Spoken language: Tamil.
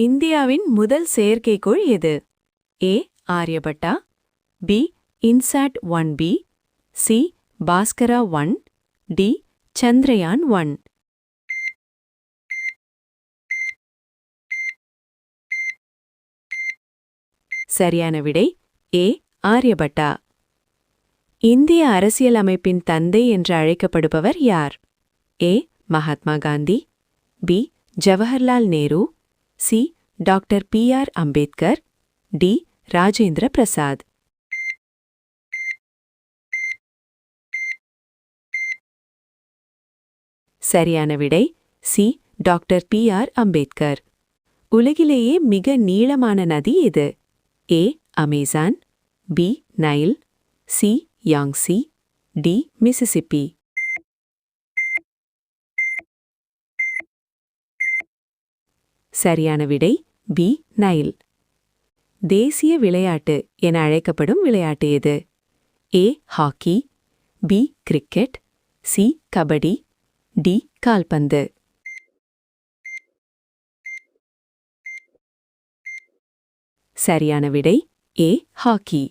இந்தியாவின் முதல் செயற்கைக்கோள் எது? A. Aryabhata B. INSAT one B C. Bhaskara one D. Chandrayaan one. சரியான விடை ஏ. ஆரியபட்டா. இந்திய அரசியலமைப்பின் தந்தை என்று அழைக்கப்படுபவர் யார்? A. Mahatma Gandhi B. Jawaharlal Nehru C. Doctor B. R. Ambedkar D. Rajendra Prasad. சரியான விடை C. Doctor B. R. Ambedkar. உலகிலேயே மிக நீளமான நதி எது? A. Amazon B. Nile C. Yangtze D. Mississippi. சரியான விடை பி நைல் தேசிய விளையாட்டு என அழைக்கப்படும் விளையாட்டு எது? A hockey B cricket C kabaddi D கால்பந்து சரியான விடை ஏ ஹாக்கி